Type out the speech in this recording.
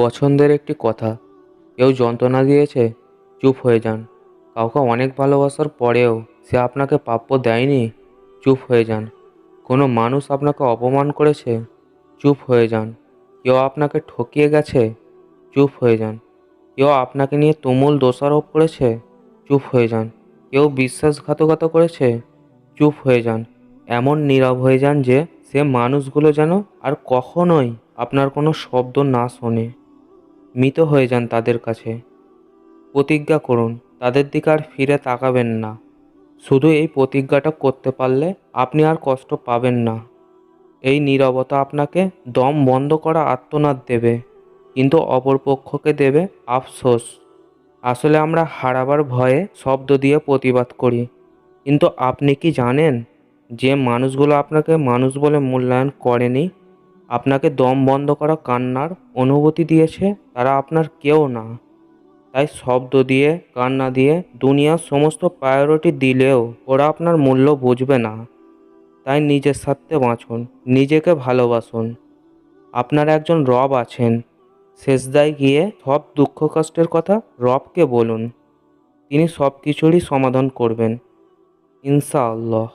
পছন্দের একটি কথা। কেউ যন্ত্রণা দিয়েছে, চুপ হয়ে যান। কাউকে অনেক ভালোবাসার পরেও সে আপনাকে প্রাপ্য দেয়নি, চুপ হয়ে যান। কোনো মানুষ আপনাকে অপমান করেছে, চুপ হয়ে যান। কেউ আপনাকে ঠকিয়ে গেছে, চুপ হয়ে যান। কেউ আপনাকে নিয়ে তুমুল দোষারোপ করেছে, চুপ হয়ে যান। কেউ বিশ্বাসঘাতকতা করেছে, চুপ হয়ে যান। এমন নীরব হয়ে যান যে সে মানুষগুলো যেন আর কখনোই আপনার কোনো শব্দ না শোনে। মৃত হয়ে যান তাদের কাছে। প্রতিজ্ঞা করুন, তাদের দিকে আর ফিরে তাকাবেন না। শুধু এই প্রতিজ্ঞাটা করতে পারলে আপনি আর কষ্ট পাবেন না। এই নীরবতা আপনাকে দম বন্ধ করা আত্মনাদ দেবে, কিন্তু অপর পক্ষকে দেবে আফসোস। আসলে আমরা হারাবার ভয়ে শব্দ দিয়ে প্রতিবাদ করি, কিন্তু আপনি কি জানেন, যে মানুষগুলো আপনাকে মানুষ বলে মূল্যায়ন করেনি আপনাকে দম বন্ধ করা কান্নার অনুভূতি দিয়েছে, তারা আপনার কেউ না। তাই শব্দ দিয়ে, কান্না দিয়ে দুনিয়ার সমস্ত প্রায়োরিটি দিলেও ওরা আপনার মূল্য বুঝবে না। তাই নিজের স্বার্থে বাঁচুন, নিজেকে ভালোবাসুন। আপনার একজন রব আছেন। শেষদায় গিয়ে সব দুঃখ কষ্টের কথা রবকে বলুন। তিনি সব কিছুরই সমাধান করবেন। ইনশাআল্লাহ।